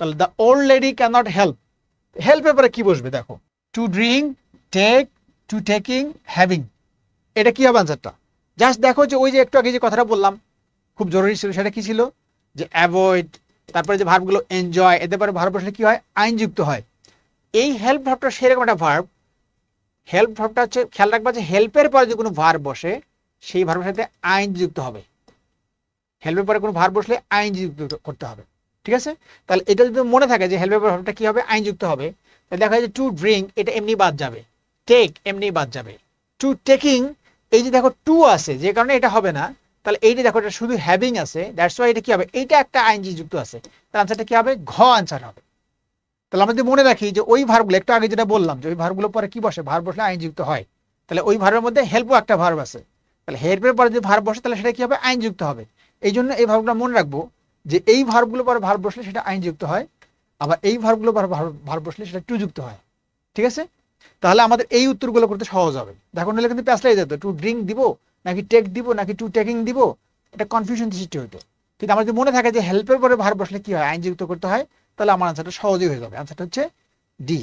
তাহলে the old lady cannot help হেল্পের পরে কি বসবে দেখো? To drink take to taking having এটা কি হবে আনসারটা জাস্ট দেখো যে ওই যে একটু আগে যে কথাটা বললাম, খুব জরুরি ছিল, সেটা কি ছিল? যে অ্যাভয়েড তারপরে যে ভার্বগুলো এনজয় এতে পরে ভার্ব বসলে কি হয়? আইনযুক্ত হয়। এই হেল্প ভার্বটা সেরকম একটা ভার্ব হেল্প ভার্বটা হচ্ছে, খেয়াল রাখবা যে হেল্পের পরে যে কোনো ভার্ব বসে, সেই ভার্বের সাথে আইন যুক্ত হবে হেল্পের পরে কোনো ভার্ব বসলে আইন যুক্ত করতে হবে। ঠিক আছে? তাহলে এটা যদি মনে থাকে যে হেল্পের পরে ভার্বটা কি হবে? আইন যুক্ত হবে। তাহলে দেখা যায় যে টু ড্রিঙ্ক এটা এমনি বাদ যাবে। টেক এমনি বাদ যাবে। টু টেকিং এই যে দেখো টু আছে, যে কারণে এটা হবে না, তাহলে এইটা দেখো এটা শুধু হ্যাভিং আছে দ্যাটস ওয়াই এটা কি হবে? এইটা একটা আইনজি যুক্ত আছে। তার আনসারটা কি হবে? ঘ আনসার হবে। তাহলে আমরা যদি মনে রাখি যে ওই ভার্বগুলো একটু আগে যেটা বললাম, যে ওই ভার্বগুলো পরে কি বসে? ভার্ব বসলে আইনযুক্ত হয়। তাহলে ওই ভার্বের মধ্যে হেল্পও একটা ভার্ব আছে। তাহলে হেল্পের পরে যদি ভার্ব বসে, তাহলে সেটা কি হবে? আইনযুক্ত হবে। এই জন্য এই ভার্বগুলো মনে রাখব যে এই ভার্বগুলো পরে ভার্ব বসলে সেটা আইনযুক্ত হয়, আবার এই ভার্বগুলো পরে ভার্ব বসলে সেটা টু যুক্ত হয়, ঠিক আছে? তাহলে আমাদের এই উত্তরগুলো করতে সহজ হবে। দেখো নিলে কিন্তু প্যাসলাই যেত টু ড্রিঙ্ক দিব, নাকি টেক দিব, নাকি টু টেকিং দিব এটা কনফিউশন সৃষ্টি হতো কিন্তু আমার যদি মনে থাকে যে হেল্পের পরে ভার বসলে কি হয়, আইনযুক্ত করতে হয়, তাহলে আমার আনসারটা সহজেই হয়ে যাবে। আনসারটা হচ্ছে ডি